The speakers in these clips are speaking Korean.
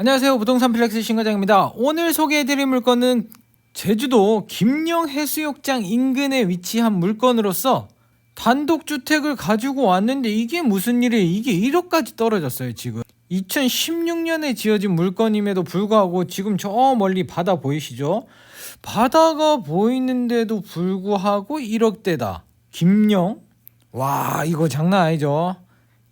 안녕하세요. 부동산 플렉스 신과장입니다. 오늘 소개해드릴 물건은 제주도 김영 해수욕장 인근에 위치한 물건으로서 단독주택을 가지고 왔는데 이게 무슨 일이에요? 이게 1억까지 떨어졌어요, 지금. 2016년에 지어진 물건임에도 불구하고 지금 저 멀리 바다 보이시죠? 바다가 보이는데도 불구하고 1억대다. 김영? 와, 이거 장난 아니죠?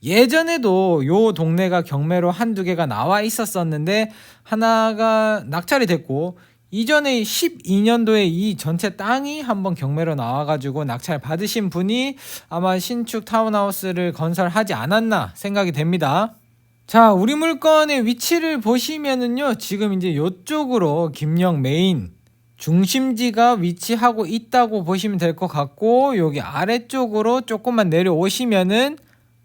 예전에도 요 동네가 경매로 한두 개가 나와 있었었는데 하나가 낙찰이 됐고 이전에 12년도에 이 전체 땅이 한번 경매로 나와가지고 낙찰 받으신 분이 아마 신축 타운하우스를 건설하지 않았나 생각이 됩니다. 자, 우리 물건의 위치를 보시면은요, 지금 이제 요쪽으로 김영 메인 중심지가 위치하고 있다고 보시면 될 것 같고, 여기 아래쪽으로 조금만 내려오시면은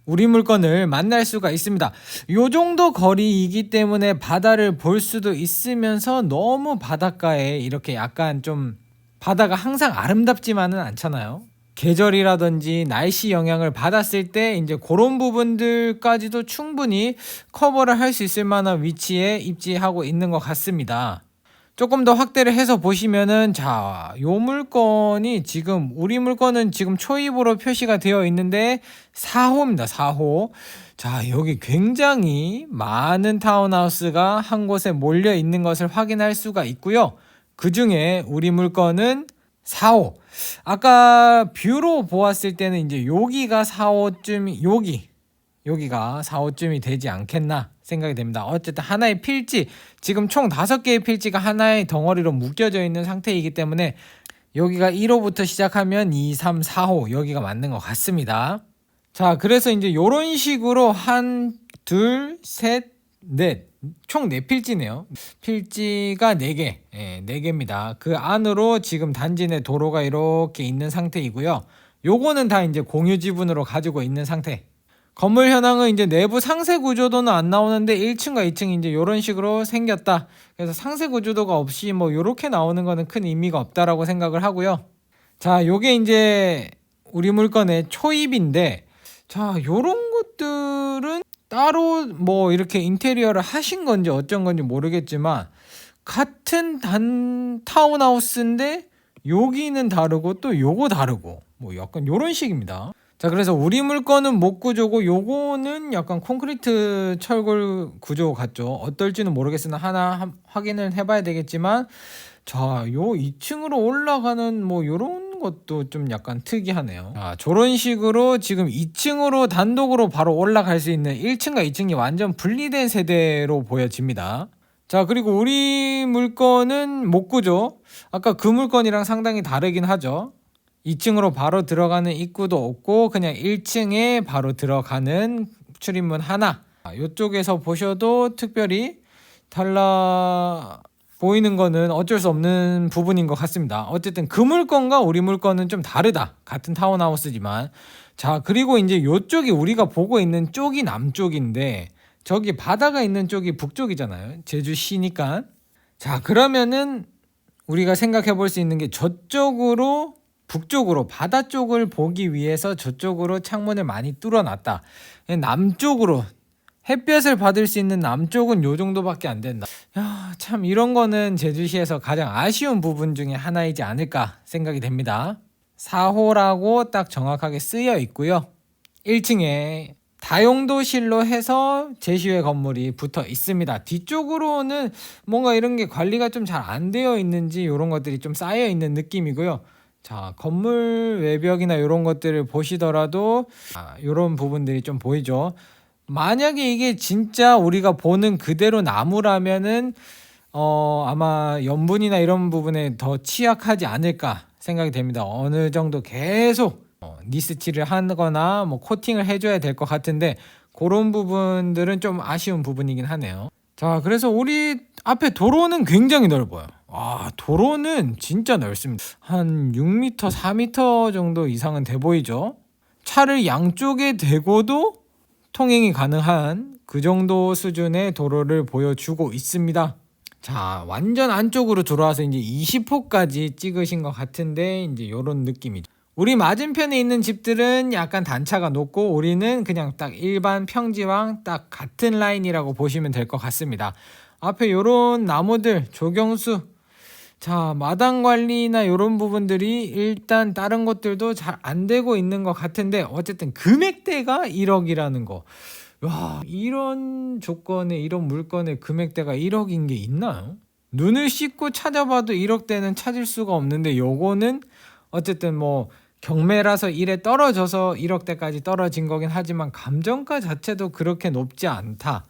우리 물건을 만날 수가 있습니다. 요 정도 거리이기 때문에 바다를 볼 수도 있으면서 너무 바닷가에 이렇게 약간 좀 바다가 항상 아름답지만은 않잖아요. 계절이라든지 날씨 영향을 받았을 때 이제 그런 부분들까지도 충분히 커버를 할 수 있을 만한 위치에 입지하고 있는 것 같습니다. 조금 더 확대를 해서 보시면은 자, 요 물건이 지금 우리 물건은 지금 초입으로 표시가 되어 있는데 4호입니다. 4호. 자, 여기 굉장히 많은 타운하우스가 한 곳에 몰려 있는 것을 확인할 수가 있고요. 그 중에 우리 물건은 4호. 아까 뷰로 보았을 때는 이제 여기가 4호쯤 여기 여기가 4호쯤이 되지 않겠나 생각이 됩니다. 어쨌든 하나의 필지, 지금 총 5개의 필지가 하나의 덩어리로 묶여져 있는 상태이기 때문에 여기가 1호부터 시작하면 2, 3, 4호 여기가 맞는 것 같습니다. 자, 그래서 이제 요런 식으로 한, 둘, 셋, 넷. 총 4필지네요. 필지가 4개. 예, 4개입니다. 그 안으로 지금 단지 내 도로가 이렇게 있는 상태이고요. 요거는 다 이제 공유 지분으로 가지고 있는 상태. 건물 현황은 이제 내부 상세 구조도는 안 나오는데 1층과 2층이 이제 이런 식으로 생겼다. 그래서 상세 구조도가 없이 뭐 요렇게 나오는 거는 큰 의미가 없다라고 생각을 하고요. 자, 요게 이제 우리 물건의 초입인데 자, 요런 것들은 따로 뭐 이렇게 인테리어를 하신 건지 어쩐 건지 모르겠지만 같은 단 타운하우스인데 여기는 다르고 또 요거 다르고 뭐 약간 요런 식입니다. 자 그래서 우리 물건은 목 구조고 요거는 약간 콘크리트 철골 구조 같죠. 어떨지는 모르겠으나 하나 한- 확인을 해봐야 되겠지만 자 요 2층으로 올라가는 뭐 요런 것도 좀 약간 특이하네요. 자 저런 식으로 지금 2층으로 단독으로 바로 올라갈 수 있는 1층과 2층이 완전 분리된 세대로 보여집니다. 자 그리고 우리 물건은 목 구조. 아까 그 물건이랑 상당히 다르긴 하죠 2층으로 바로 들어가는 입구도 없고 그냥 1층에 바로 들어가는 출입문 하나. 이쪽에서 보셔도 특별히 달라 보이는 거는 어쩔 수 없는 부분인 것 같습니다. 어쨌든 그 물건과 우리 물건은 좀 다르다. 같은 타운하우스지만. 자, 그리고 이제 이쪽이 우리가 보고 있는 쪽이 남쪽인데 저기 바다가 있는 쪽이 북쪽이잖아요. 제주시니까. 자, 그러면은 우리가 생각해 볼 수 있는 게 저쪽으로 북쪽으로 바다 쪽을 보기 위해서 저쪽으로 창문을 많이 뚫어놨다. 남쪽으로 햇볕을 받을 수 있는 남쪽은 요 정도밖에 안 된다. 야, 참 이런 거는 제주시에서 가장 아쉬운 부분 중에 하나이지 않을까 생각이 됩니다. 4호라고 딱 정확하게 쓰여 있고요. 1층에 다용도실로 해서 제시회 건물이 붙어 있습니다. 뒤쪽으로는 뭔가 이런 게 관리가 좀 잘 안 되어 있는지 이런 것들이 좀 쌓여 있는 느낌이고요. 자, 건물 외벽이나 이런 것들을 보시더라도 아, 이런 부분들이 좀 보이죠. 만약에 이게 진짜 우리가 보는 그대로 나무라면은 어, 아마 염분이나 이런 부분에 더 취약하지 않을까 생각이 됩니다. 어느 정도 계속 어, 니스티를 하거나 뭐 코팅을 해줘야 될 것 같은데 그런 부분들은 좀 아쉬운 부분이긴 하네요. 자, 그래서 우리 앞에 도로는 굉장히 넓어요. 아, 도로는 진짜 넓습니다. 한 6m, 4m 정도 이상은 돼 보이죠? 차를 양쪽에 대고도 통행이 가능한 그 정도 수준의 도로를 보여주고 있습니다. 자, 완전 안쪽으로 들어와서 이제 20호까지 찍으신 것 같은데 이제 이런 느낌이죠. 우리 맞은편에 있는 집들은 약간 단차가 높고 우리는 그냥 딱 일반 평지왕 딱 같은 라인이라고 보시면 될 것 같습니다. 앞에 요런 나무들 조경수 자 마당 관리나 요런 부분들이 일단 다른 것들도 잘 안 되고 있는 것 같은데 어쨌든 금액대가 1억이라는 거. 와 이런 조건에 이런 물건의 금액대가 1억인 게 있나요? 눈을 씻고 찾아봐도 1억대는 찾을 수가 없는데 요거는 어쨌든 뭐 경매라서 1에 떨어져서 1억대까지 떨어진 거긴 하지만 감정가 자체도 그렇게 높지 않다.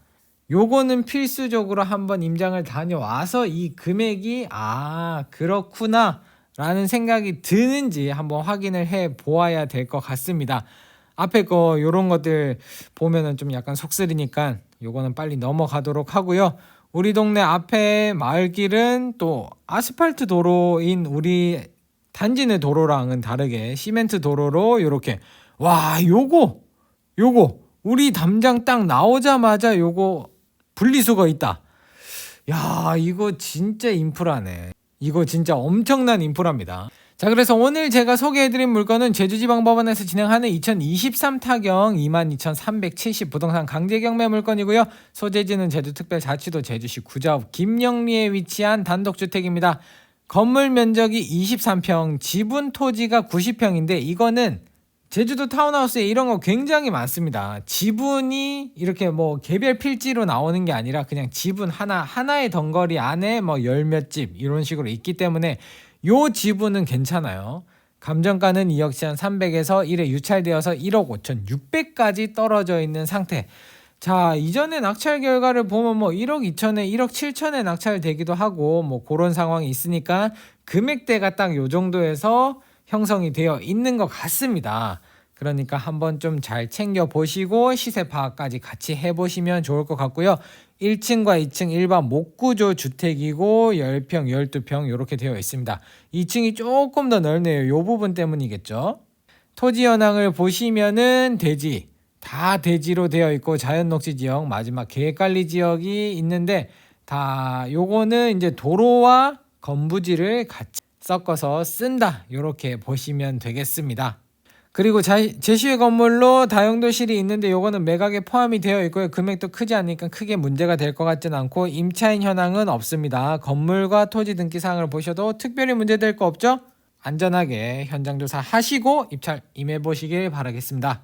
요거는 필수적으로 한번 임장을 다녀와서 이 금액이 아 그렇구나 라는 생각이 드는지 한번 확인을 해 보아야 될 것 같습니다. 앞에 거 요런 것들 보면은 좀 약간 속쓰리니까 요거는 빨리 넘어가도록 하고요. 우리 동네 앞에 마을길은 또 아스팔트 도로인 우리 단지 내 도로랑은 다르게 시멘트 도로로 요렇게 와 요거 요거 우리 담장 딱 나오자마자 요거 분리수거 있다. 야 이거 진짜 인프라네. 이거 진짜 엄청난 인프라입니다. 자 그래서 오늘 제가 소개해드린 물건은 제주지방법원에서 진행하는 2023 타경 22,370 부동산 강제경매 물건이고요. 소재지는 제주특별자치도 제주시 구자읍 김영리에 위치한 단독주택입니다. 건물 면적이 23평, 지분 토지가 90평인데 이거는 제주도 타운하우스에 이런 거 굉장히 많습니다. 지분이 이렇게 뭐 개별 필지로 나오는 게 아니라 그냥 지분 하나 하나의 덩거리 안에 뭐 열 몇 집 이런 식으로 있기 때문에 요 지분은 괜찮아요. 감정가는 2억 7,300에서 1에 유찰되어서 1억 5,600까지 떨어져 있는 상태. 자, 이전에 낙찰 결과를 보면 뭐 1억 2천에 1억 7천에 낙찰되기도 하고 뭐 그런 상황이 있으니까 금액대가 딱 요 정도에서 형성이 되어 있는 것 같습니다. 그러니까 한번 좀 잘 챙겨 보시고 시세 파악까지 같이 해 보시면 좋을 것 같고요. 1층과 2층 일반 목구조 주택이고 10평, 12평 이렇게 되어 있습니다. 2층이 조금 더 넓네요. 요 부분 때문이겠죠. 토지 현황을 보시면은 대지 다 대지로 되어 있고 자연 녹지 지역 마지막 계획관리 지역이 있는데 다 요거는 이제 도로와 건부지를 같이 섞어서 쓴다 이렇게 보시면 되겠습니다. 그리고 자, 제시의 건물로 다용도실이 있는데 요거는 매각에 포함이 되어 있고요. 금액도 크지 않으니까 크게 문제가 될 것 같진 않고 임차인 현황은 없습니다. 건물과 토지 등기 사항을 보셔도 특별히 문제될 거 없죠? 안전하게 현장 조사 하시고 입찰 임해 보시길 바라겠습니다.